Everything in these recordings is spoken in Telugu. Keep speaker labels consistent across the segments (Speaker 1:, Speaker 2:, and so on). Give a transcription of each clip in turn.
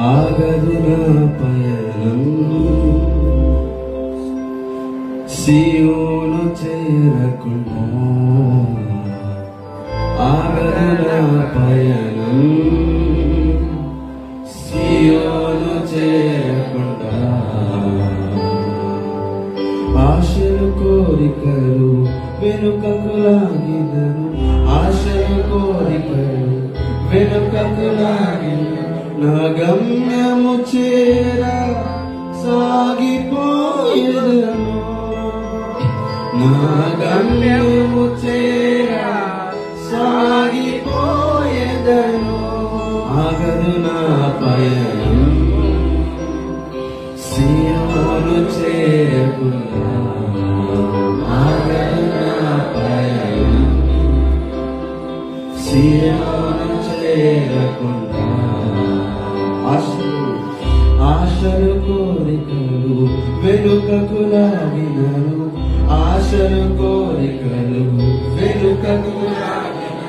Speaker 1: ఆగదు నా పయనం. సియోను చేరకుండా. ఆగదు నా పయనం. సియోను చేరకుండా. ఆశలు కోరికలు వెనుకకు లాగినను ఆశలు కోరికలు వెనుకకు లాగిన నా గమ్యము చేర సాగిపోయేదను. నా గమ్యము చేర సాగిపోయేదను. ఆగదు నా పయనం. సియోను చేరకుండా ఆగదు నా పయనం. సియోను చేరకుండా వెనుకకు నాడినను ఆశలు కోరికలు వెనుకకు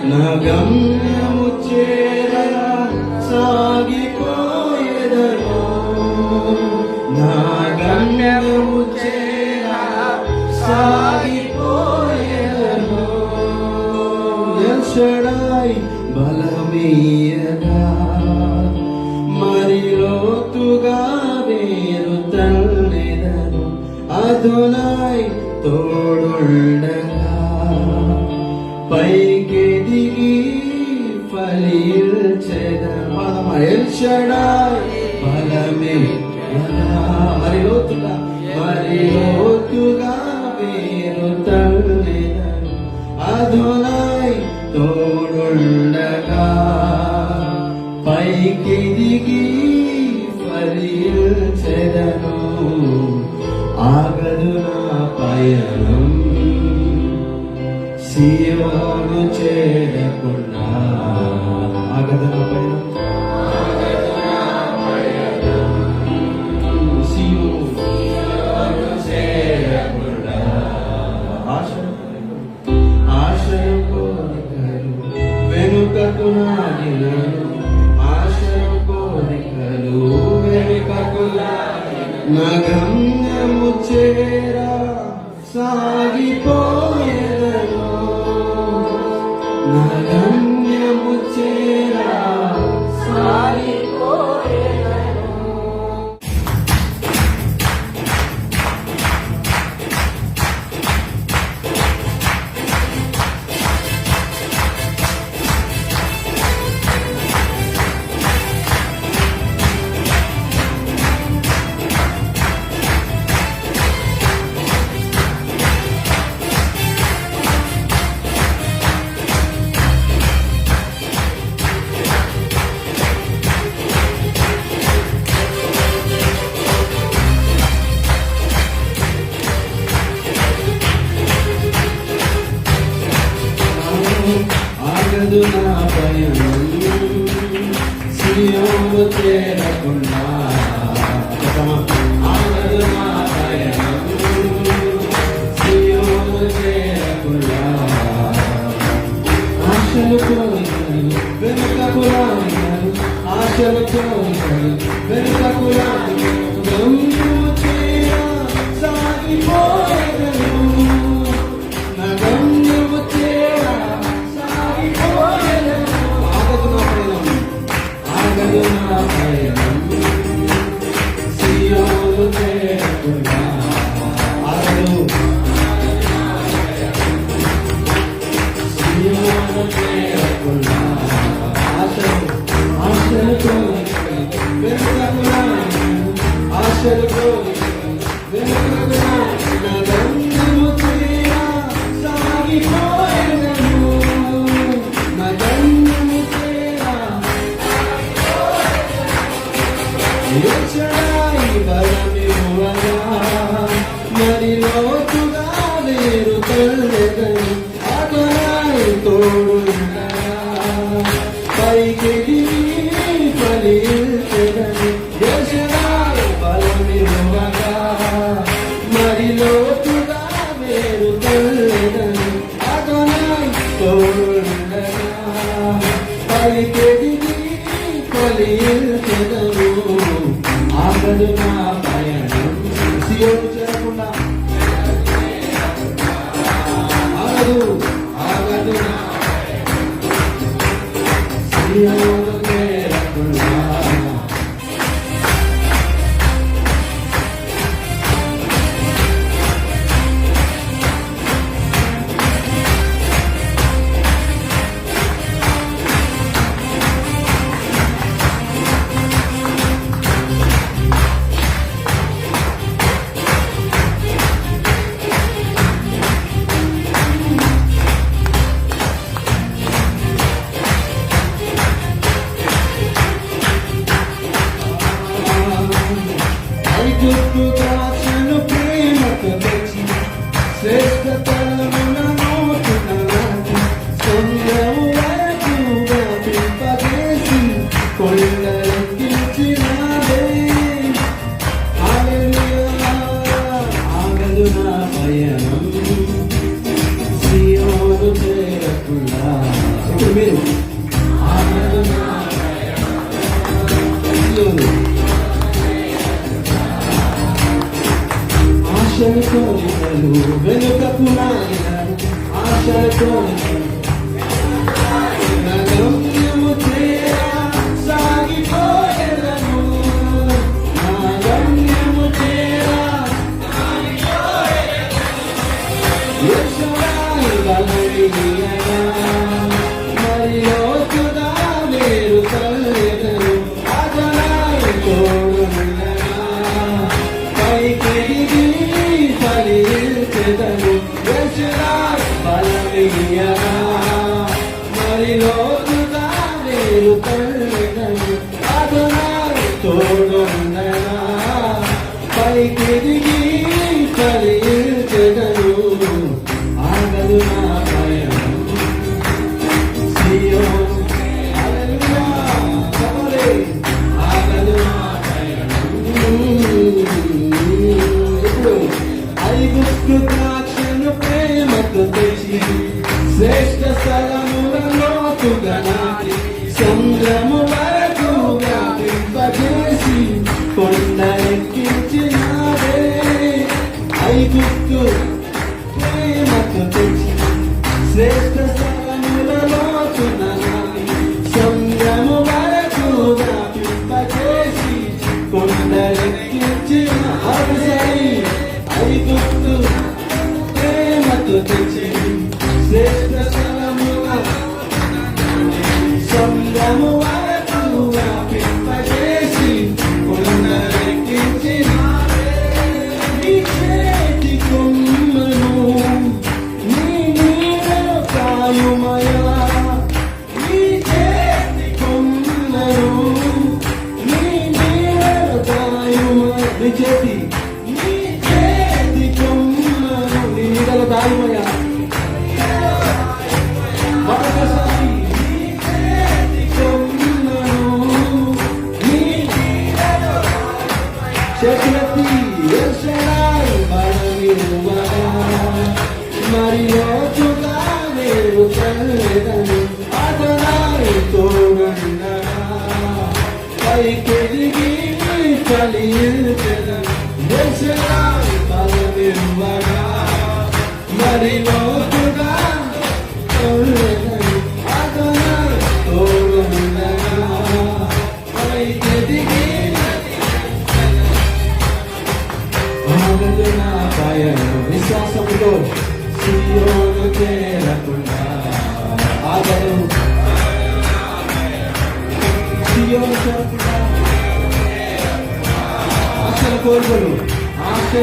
Speaker 1: నా గమ్యము చేర అదునాయ్ తోడుండగా పైకి దిగి ఫలించెదను. బలమే మరి లోతుగా మరి లోతుగా వేరు తల్లెదను అదునాయ్ తోడుండగా పైకి దిగి ఫలించెదను. పయనం సియోను ఆశలు కోరికలు వెనుకకు రానికలు మరిలో బలమివ్వగా, మరి లోతుగా వేరు తల్లెదను, Hallelujah. Sit down, sit down, sit down, sit down, sit down, sit down, sit down, sit down, sit down, sit down, sit Maria.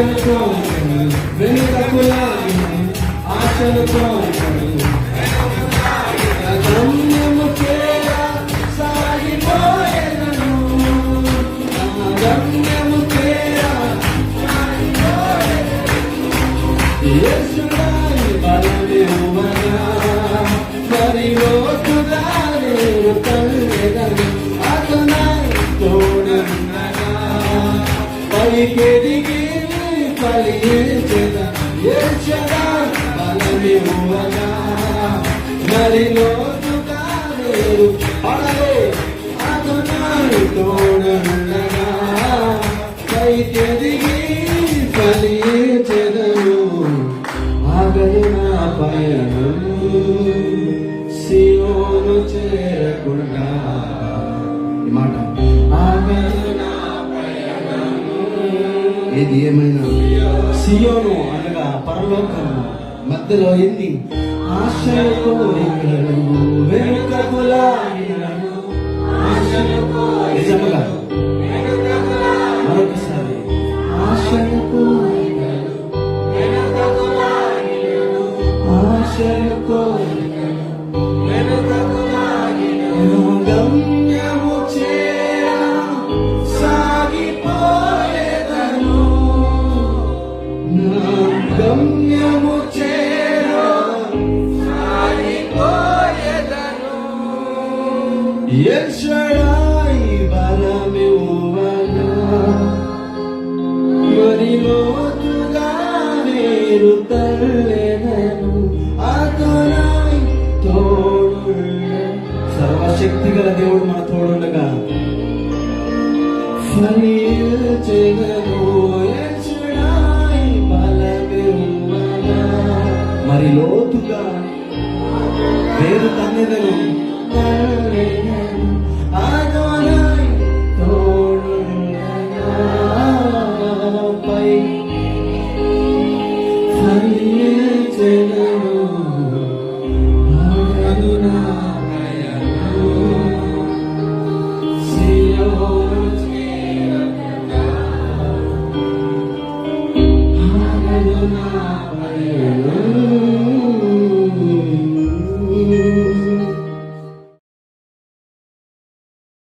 Speaker 1: ఆశలతో వెనుకకు లాగిను ఆశలతో గమ్యము చేరా సాగిపోయేదను గమ్యము చేరా యేసుడాని బలమే బలి ఏడ్చెద ఏడ్చెద బలమి ఉవనా మరి లోతు కాలేరు అడలే అదునాడు తోడనుండగా పైకెదిగి బలి ఏడ్చెదను ఆగయ నా పయనం సియోను చేరకుండా మాట. ఆగయ నా ఏది ఏమైనా సియోను అనగా పరలోకము. మధ్యలో ఎన్ని? ఆశయ కోరికలు సర్వశక్తి గల దేవుడు మన తోడుండగా. ఫలించెదను ఎల్షడాయి మరి